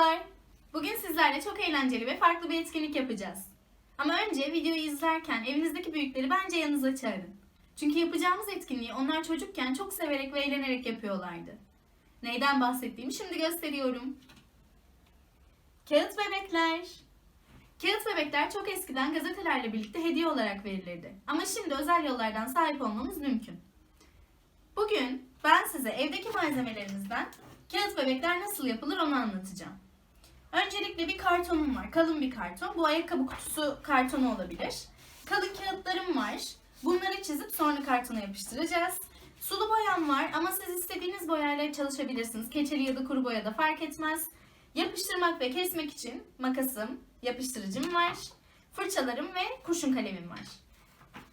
Merhabalar. Bugün sizlerle çok eğlenceli ve farklı bir etkinlik yapacağız. Ama önce videoyu izlerken evinizdeki büyükleri bence yanınıza çağırın. Çünkü yapacağımız etkinliği onlar çocukken çok severek ve eğlenerek yapıyorlardı. Neyden bahsettiğimi şimdi gösteriyorum. Kağıt bebekler. Kağıt bebekler çok eskiden gazetelerle birlikte hediye olarak verilirdi. Ama şimdi özel yollardan sahip olmamız mümkün. Bugün ben size evdeki malzemelerimizden kağıt bebekler nasıl yapılır onu anlatacağım. Öncelikle bir kartonum var. Kalın bir karton. Bu ayakkabı kutusu kartonu olabilir. Kalın kağıtlarım var. Bunları çizip sonra kartona yapıştıracağız. Sulu boyam var ama siz istediğiniz boyayla çalışabilirsiniz. Keçeli ya da kuru boya da fark etmez. Yapıştırmak ve kesmek için makasım, yapıştırıcım var. Fırçalarım ve kurşun kalemim var.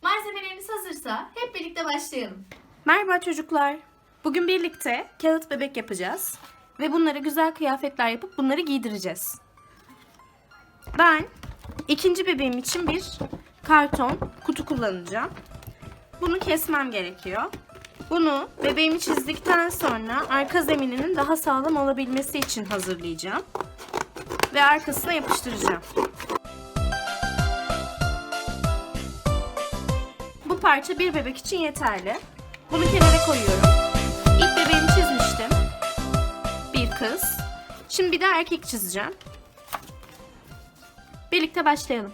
Malzemeleriniz hazırsa hep birlikte başlayalım. Merhaba çocuklar. Bugün birlikte kağıt bebek yapacağız. Ve bunlara güzel kıyafetler yapıp bunları giydireceğiz. Ben ikinci bebeğim için bir karton kutu kullanacağım. Bunu kesmem gerekiyor. Bunu bebeğimi çizdikten sonra arka zemininin daha sağlam olabilmesi için hazırlayacağım. Ve arkasına yapıştıracağım. Bu parça bir bebek için yeterli. Bunu kenara koyuyorum. İlk bebeğimi çizmiştim. Kız. Şimdi bir de erkek çizeceğim. Birlikte başlayalım.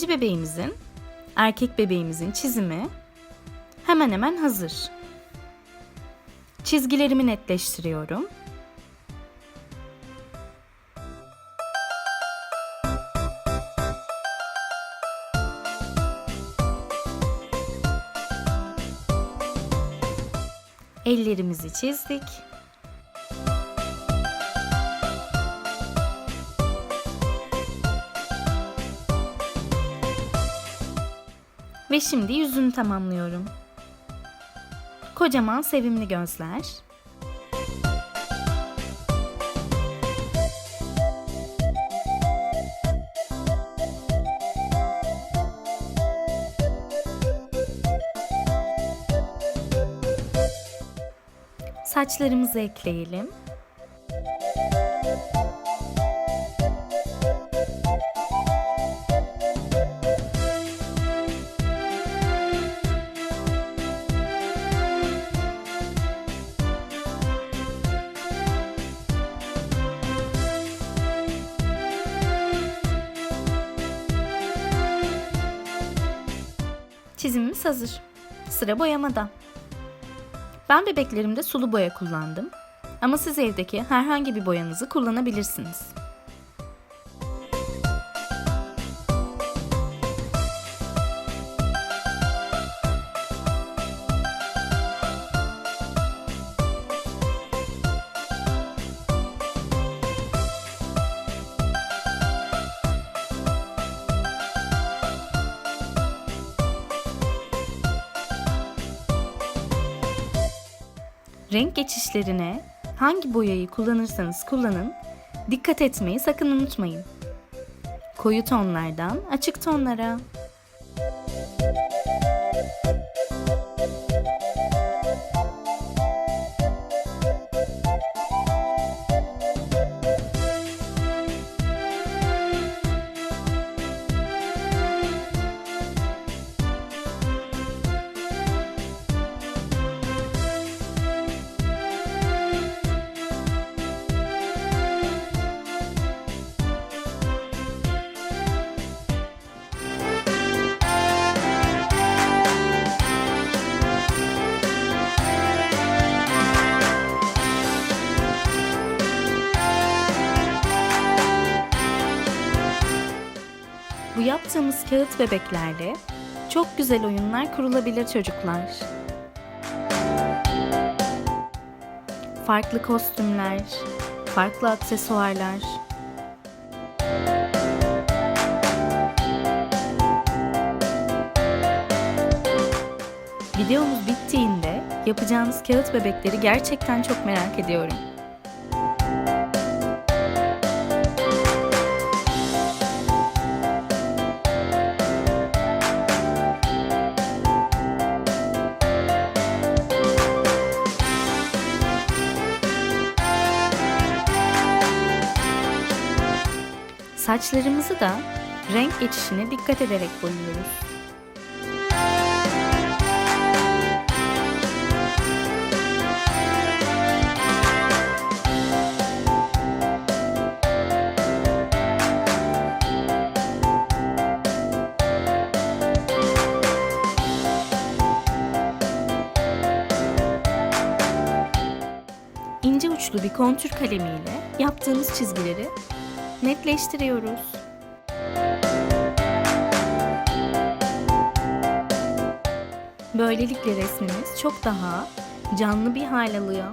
İkinci bebeğimizin, erkek bebeğimizin çizimi hemen hemen hazır. Çizgilerimi netleştiriyorum. Ellerimizi çizdik. Ve şimdi yüzünü tamamlıyorum. Kocaman sevimli gözler. Saçlarımızı ekleyelim. Çizimimiz hazır. Sıra boyamada. Ben bebeklerimde sulu boya kullandım. Ama siz evdeki herhangi bir boyanızı kullanabilirsiniz. Renk geçişlerine hangi boyayı kullanırsanız kullanın, dikkat etmeyi sakın unutmayın. Koyu tonlardan açık tonlara. yaptığımız kağıt bebeklerle çok güzel oyunlar kurulabilir çocuklar. Farklı kostümler, farklı aksesuarlar. Videomuz bittiğinde yapacağınız kağıt bebekleri gerçekten çok merak ediyorum. Saçlarımızı da renk geçişine dikkat ederek boyuyoruz. İnce uçlu bir kontür kalemiyle yaptığımız çizgileri netleştiriyoruz. Böylelikle resmimiz çok daha canlı bir hal alıyor.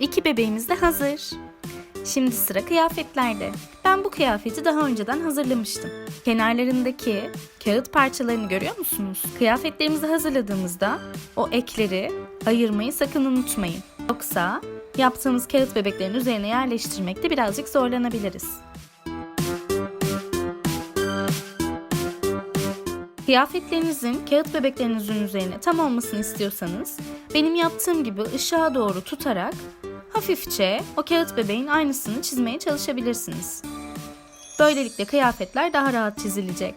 İki bebeğimiz de hazır. Şimdi sıra kıyafetlerde. Ben bu kıyafeti daha önceden hazırlamıştım. Kenarlarındaki kağıt parçalarını görüyor musunuz? Kıyafetlerimizi hazırladığımızda o ekleri ayırmayı sakın unutmayın. Yoksa yaptığımız kağıt bebeklerin üzerine yerleştirmekte birazcık zorlanabiliriz. Kıyafetlerinizin kağıt bebeklerinizin üzerine tam olmasını istiyorsanız benim yaptığım gibi ışığa doğru tutarak hafifçe o kağıt bebeğin aynısını çizmeye çalışabilirsiniz. Böylelikle kıyafetler daha rahat çizilecek.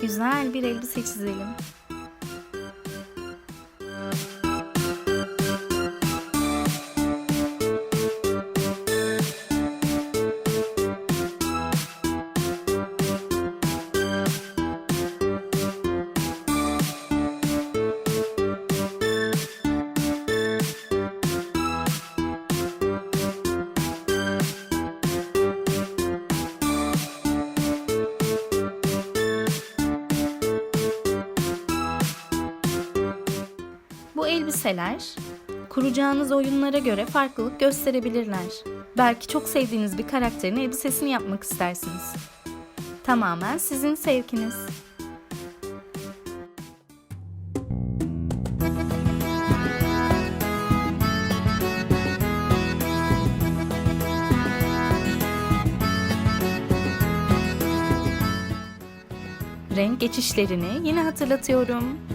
Güzel bir elbise çizelim. Bu elbiseler kuracağınız oyunlara göre farklılık gösterebilirler. Belki çok sevdiğiniz bir karakterin elbisesini yapmak istersiniz. Tamamen sizin sevkiniz. Renk geçişlerini yine hatırlatıyorum.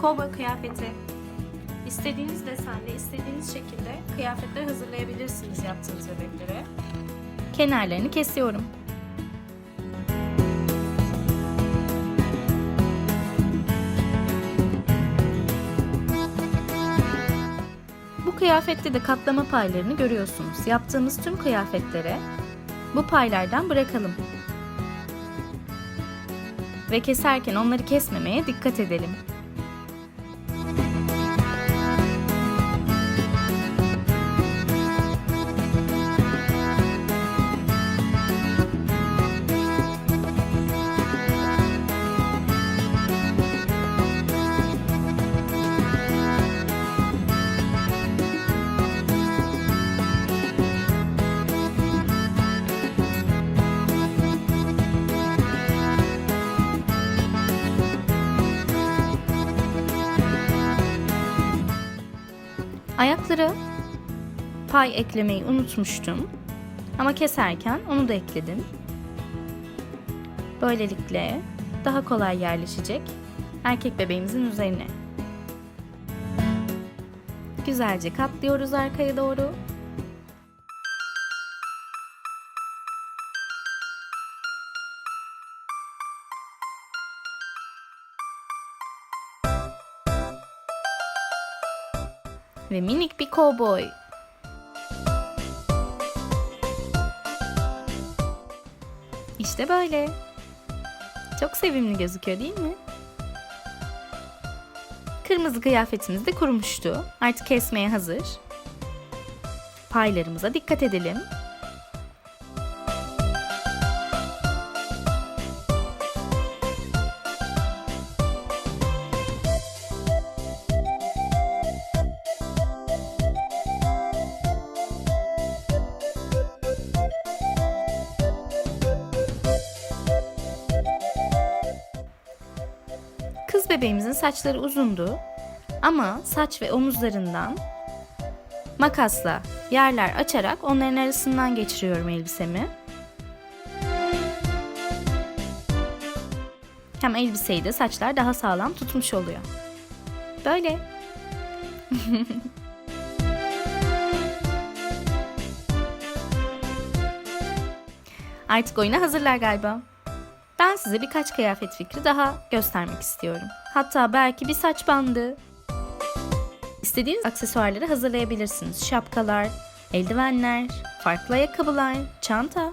Kovboy kıyafeti. İstediğiniz desende, istediğiniz şekilde kıyafetler hazırlayabilirsiniz yaptığınız bebeklere. Kenarlarını kesiyorum. Bu kıyafette de katlama paylarını görüyorsunuz. Yaptığımız tüm kıyafetlere bu paylardan bırakalım. Ve keserken onları kesmemeye dikkat edelim. Ayaklara pay eklemeyi unutmuştum. Ama keserken onu da ekledim. Böylelikle daha kolay yerleşecek erkek bebeğimizin üzerine. Güzelce katlıyoruz arkaya doğru. Ve minik bir kovboy. İşte böyle. Çok sevimli gözüküyor değil mi? Kırmızı kıyafetimiz de kurumuştu. Artık kesmeye hazır. Paylarımıza dikkat edelim. Kız bebeğimizin saçları uzundu ama saç ve omuzlarından makasla yerler açarak onların arasından geçiriyorum elbisemi. Hem elbiseyi de saçlar daha sağlam tutmuş oluyor. Böyle. Artık oyuna hazırlar galiba. Ben size birkaç kıyafet fikri daha göstermek istiyorum. Hatta belki bir saç bandı. İstediğiniz aksesuarları hazırlayabilirsiniz. Şapkalar, eldivenler, farklı ayakkabılar, çanta.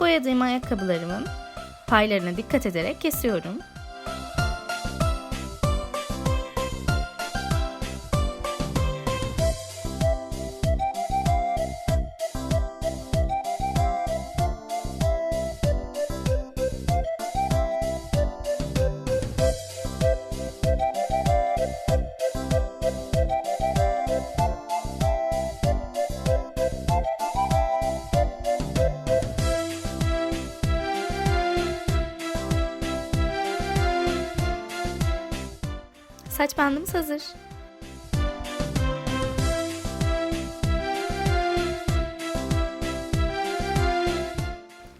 Boyadığım ayakkabılarımın paylarına dikkat ederek kesiyorum. Saç bandımız hazır.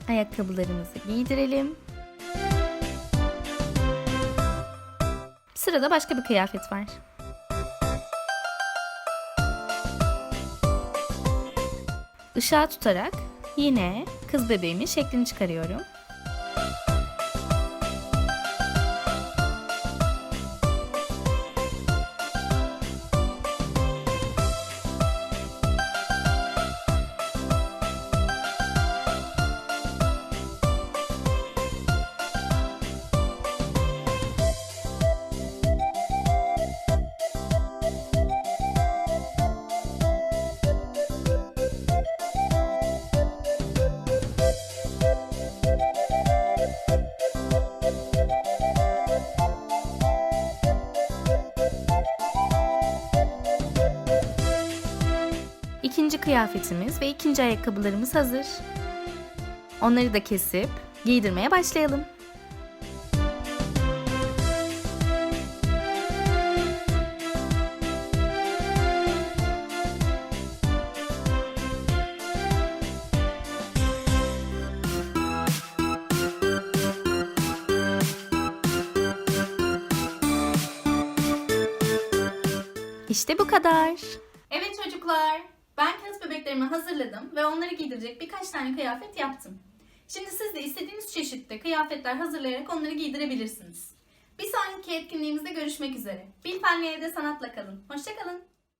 Ayakkabılarımızı giydirelim. Sırada başka bir kıyafet var. Işığa tutarak yine kız bebeğimin şeklini çıkarıyorum. Kıyafetimiz ve ikinci ayakkabılarımız hazır. Onları da kesip giydirmeye başlayalım. İşte bu kadar. Evet çocuklar, ben kağıt bebeklerimi hazırladım ve onları giydirecek birkaç tane kıyafet yaptım. Şimdi siz de istediğiniz çeşitte kıyafetler hazırlayarak onları giydirebilirsiniz. Bir sonraki etkinliğimizde görüşmek üzere. Bil Fenli Evde Sanatla kalın. Hoşçakalın.